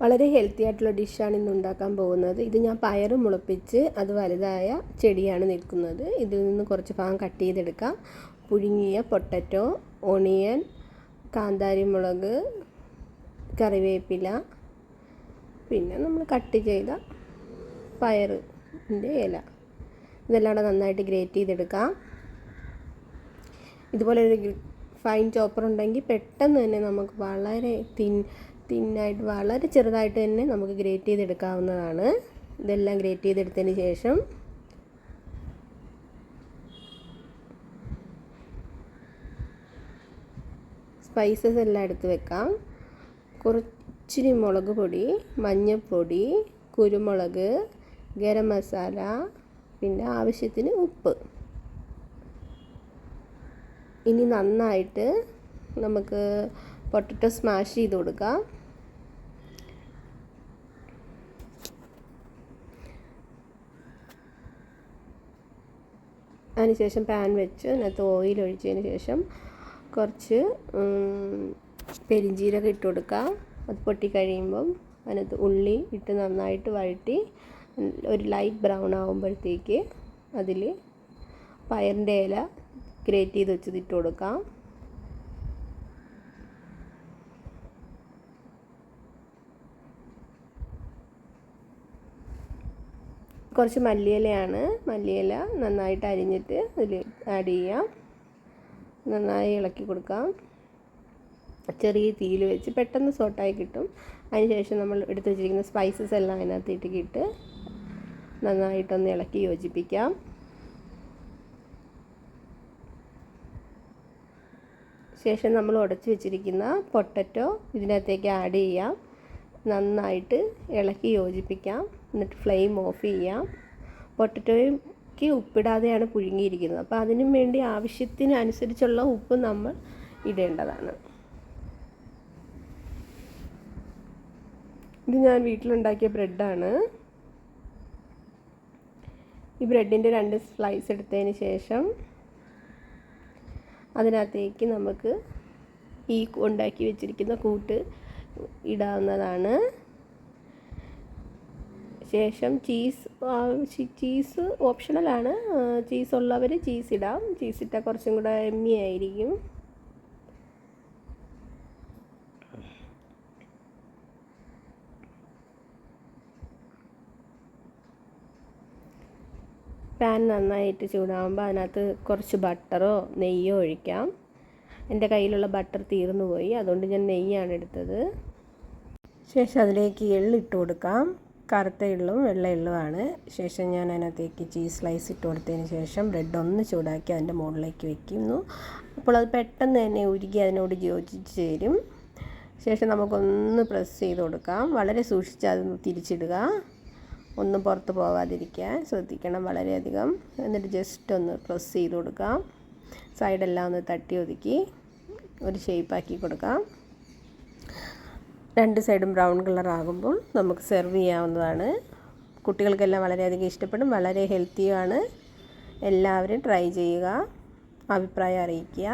വളരെ ഹെൽത്തി ആയിട്ടുള്ള ഡിഷാണ് ഇന്ന് ഉണ്ടാക്കാൻ പോകുന്നത്. ഇത് ഞാൻ പയറ് മുളപ്പിച്ച് അത് വലുതായ ചെടിയാണ് നിൽക്കുന്നത്. ഇതിൽ നിന്ന് കുറച്ച് ഭാഗം കട്ട് ചെയ്തെടുക്കാം. പുഴുങ്ങിയ പൊട്ടറ്റോ ഒണിയൻ കാന്താരി മുളക് കറിവേപ്പില പിന്നെ നമ്മൾ കട്ട് ചെയ്ത പയറിന്റെ ഇല. ഇതെല്ലാം കൂടെ നന്നായിട്ട് ഗ്രേറ്റ് ചെയ്തെടുക്കാം. ഇതുപോലെ ഒരു ഫൈൻ ചോപ്പർ ഉണ്ടെങ്കിൽ പെട്ടെന്ന് തന്നെ നമുക്ക് വളരെ തിൻ തിന്നായിട്ട് വളരെ ചെറുതായിട്ട് തന്നെ നമുക്ക് ഗ്രേറ്റ് ചെയ്തെടുക്കാവുന്നതാണ്. ഇതെല്ലാം ഗ്രേറ്റ് ചെയ്തെടുത്തതിന് ശേഷം സ്പൈസസ് എല്ലാം എടുത്ത് വെക്കാം. കുറച്ചിരി മുളക് പൊടി മഞ്ഞൾപ്പൊടി കുരുമുളക് ഗരം മസാല പിന്നെ ആവശ്യത്തിന് ഉപ്പ്. ഇനി നന്നായിട്ട് നമുക്ക് പൊട്ടറ്റോ സ്മാഷ് ചെയ്ത് കൊടുക്കാം. അതിനുശേഷം പാൻ വെച്ച് അതിനകത്ത് ഓയിൽ ഒഴിച്ചതിന് ശേഷം കുറച്ച് പെരിഞ്ചീരകം ഇട്ട് കൊടുക്കാം അത് പൊട്ടി കഴിയുമ്പം അതിനകത്ത് ഉള്ളി ഇട്ട് നന്നായിട്ട് വഴറ്റി ഒരു ലൈറ്റ് ബ്രൗൺ ആകുമ്പോഴത്തേക്ക് അതിൽ പയറിന്റെ ഇല ഗ്രേറ്റ് ചെയ്ത് വെച്ചത് ഇട്ട് കൊടുക്കാം. കുറച്ച് മല്ലിയിലയാണ്. മല്ലിയില നന്നായിട്ട് അരിഞ്ഞിട്ട് അതിൽ ആഡ് ചെയ്യാം. നന്നായി ഇളക്കി കൊടുക്കാം. ചെറിയ തീയിൽ വെച്ച് പെട്ടെന്ന് സോട്ടായി കിട്ടും. അതിനുശേഷം നമ്മൾ എടുത്തു വെച്ചിരിക്കുന്ന സ്പൈസസ് എല്ലാം അതിനകത്തേക്ക് ഇട്ടിട്ട് നന്നായിട്ടൊന്ന് ഇളക്കി യോജിപ്പിക്കാം. ശേഷം നമ്മൾ ഉടച്ചു വെച്ചിരിക്കുന്ന പൊട്ടറ്റോ ഇതിനകത്തേക്ക് ആഡ് ചെയ്യാം. നന്നായിട്ട് ഇളക്കി യോജിപ്പിക്കാം. എന്നിട്ട് ഫ്ലെയിം ഓഫ് ചെയ്യാം. പൊട്ടറ്റോയ്ക്ക് ഉപ്പിടാതെയാണ് പുഴുങ്ങിയിരിക്കുന്നത്. അപ്പോൾ അതിനും വേണ്ടി ആവശ്യത്തിനനുസരിച്ചുള്ള ഉപ്പ് നമ്മൾ ഇടേണ്ടതാണ്. ഇത് ഞാൻ വീട്ടിലുണ്ടാക്കിയ ബ്രെഡാണ്. ഈ ബ്രെഡിന്റെ രണ്ട് സ്ലൈസ് എടുത്തതിന് ശേഷം അതിനകത്തേക്ക് നമുക്ക് ഈ ഉണ്ടാക്കി വെച്ചിരിക്കുന്ന കൂട്ട് ഇടാവുന്നതാണ്. ശേഷം ചീസ് ചീസ് ഓപ്ഷണലാണ് ചീസ് ഉള്ളവർ ചീസ് ഇടാം. ചീസ് ഇട്ടാൽ കുറച്ചും കൂടെ എമ്മി ആയിരിക്കും. പാൻ നന്നായിട്ട് ചൂടാകുമ്പോൾ അതിനകത്ത് കുറച്ച് ബട്ടറോ നെയ്യോ ഒഴിക്കാം. എന്റെ കയ്യിലുള്ള ബട്ടർ തീർന്നു പോയി. അതുകൊണ്ട് ഞാൻ നെയ്യാണ് എടുത്തത്. ശേഷം അതിലേക്ക് എള്ളിട്ട് കൊടുക്കാം. കറുത്ത എള്ളും വെള്ള എള്ളുമാണ്. ശേഷം ഞാൻ അതിനകത്തേക്ക് ചീസ് സ്ലൈസ് ഇട്ട് കൊടുത്തതിന് ശേഷം ബ്രെഡ് ഒന്ന് ചൂടാക്കി അതിന്റെ മുകളിലേക്ക് വെക്കുന്നു. അപ്പോൾ അത് പെട്ടെന്ന് തന്നെ ഉരുകി അതിനോട് യോജിച്ച് ചേരും. ശേഷം നമുക്കൊന്ന് പ്രസ് ചെയ്ത് കൊടുക്കാം. വളരെ സൂക്ഷിച്ച് അതൊന്ന് തിരിച്ചിടുക. ഒന്നും പുറത്ത് പോകാതിരിക്കാൻ ശ്രദ്ധിക്കണം വളരെയധികം. എന്നിട്ട് ജസ്റ്റ് ഒന്ന് പ്രസ് ചെയ്ത് കൊടുക്കാം. സൈഡെല്ലാം ഒന്ന് തട്ടി ഒതുക്കി ഒരു ഷേപ്പാക്കി കൊടുക്കാം. രണ്ട് സൈഡും ബ്രൗൺ കളർ ആകുമ്പോൾ നമുക്ക് സെർവ് ചെയ്യാവുന്നതാണ്. കുട്ടികൾക്കെല്ലാം വളരെയധികം ഇഷ്ടപ്പെടും. വളരെ ഹെൽത്തിയാണ് എല്ലാവരും ട്രൈ ചെയ്യുക. അഭിപ്രായം അറിയിക്കുക.